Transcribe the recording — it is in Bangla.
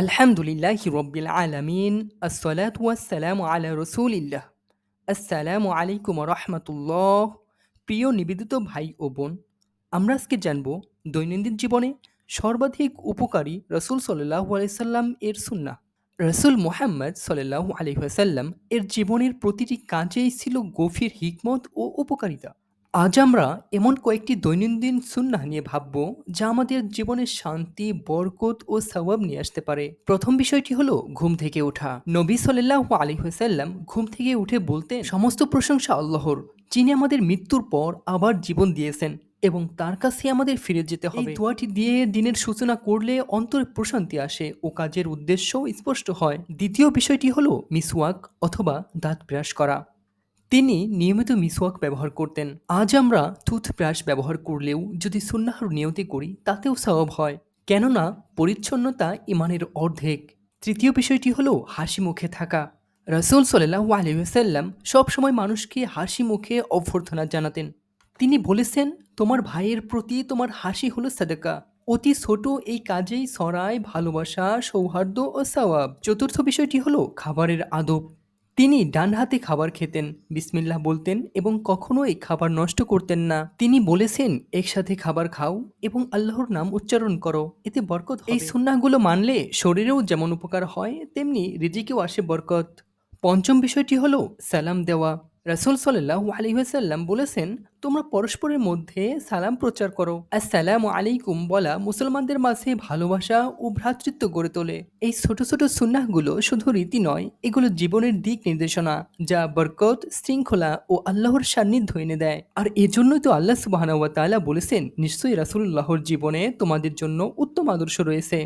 আলহামদুলিল্লাহি রব্বিল আলামিন, আসসালাতু ওয়াসসালামু আলা রসুলিল্লাহ। আসসালামু আলাইকুম রহমতুল্লাহ। প্রিয় নিবেদিত ভাই ও বোন, আমরা আজকে জানব দৈনন্দিন জীবনে সর্বাধিক উপকারী রসুল সাল্লাহ আলাইসাল্লাম এর সুন্না রসুল মোহাম্মদ সাল্লাহ আলহাসাল্লাম এর জীবনের প্রতিটি কাজেই ছিল গভীর হিকমত ও উপকারিতা। আজ আমরা এমন কয়েকটি দৈনন্দিন সুন্নাহ নিয়ে ভাবব যা আমাদের জীবনে শান্তি বরকত ও সওয়াব নিয়ে আসতে পারে। প্রথম বিষয়টি হলো ঘুম থেকে ওঠা। নবী সাল্লাহ আলী হুসাল্লাম ঘুম থেকে উঠে বলতে সমস্ত প্রশংসা আল্লাহর যিনি আমাদের মৃত্যুর পর আবার জীবন দিয়েছেন এবং তার কাছে আমাদের ফিরে যেতে হবে। দোয়াটি দিয়ে দিনের সূচনা করলে অন্তরে প্রশান্তি আসে ও কাজের উদ্দেশ্য স্পষ্ট হয়। দ্বিতীয় বিষয়টি হলো মিসওয়াক অথবা দাঁত ব্রাশ করা। তিনি নিয়মিত মিসওয়াক ব্যবহার করতেন। আজ আমরা টুথব্রাশ ব্যবহার করলেও যদি সুন্নাহর নিয়তি করি, তাতেও সওয়াব হয়। কেননা, পরিচ্ছন্নতা ইমানের অর্ধেক। তৃতীয় বিষয়টি হলো হাসি মুখে থাকা। রসুল সাল্লাহ আলহাম সবসময় মানুষকে হাসি মুখে অভ্যর্থনা জানাতেন। তিনি বলেছেন, তোমার ভাইয়ের প্রতি তোমার হাসি হলো সাদাকা। অতি ছোট এই কাজেই সরায় ভালোবাসা, সৌহার্দ্য ও সওয়াব। চতুর্থ বিষয়টি হলো খাবারের আদব। তিনি ডান হাতে খাবার খেতেন, বিসমিল্লাহ বলতেন এবং কখনোই খাবার নষ্ট করতেন না। তিনি বলেছেন, একসাথে খাবার খাও এবং আল্লাহর নাম উচ্চারণ করো। এতে বরকত এই সুন্নাগুলো মানলে শরীরেও যেমন উপকার হয়, তেমনি রিজিকেও আসে বরকত। পঞ্চম বিষয়টি হলো সালাম দেওয়া। রাসুল সাল্লাহ আলহিহাসাল্লাম বলেছেন, তোমরা পরস্পরের মধ্যে সালাম প্রচার করো। আর আসসালাম আলাইকুম বলা মুসলমানদের মাঝে ভালোবাসা ও ভ্রাতৃত্ব গড়ে তোলে। এই ছোট ছোট সুন্নাহগুলো শুধু রীতি নয়, এগুলো জীবনের দিক নির্দেশনা, যা বরকত, শৃঙ্খলা ও আল্লাহর সান্নিধ্য এনে দেয়। আর এজন্যই তো আল্লাহ সুবাহানুয়া তালা বলেছেন, নিশ্চয়ই রাসুল্লাহর জীবনে তোমাদের জন্য উত্তম আদর্শ রয়েছে।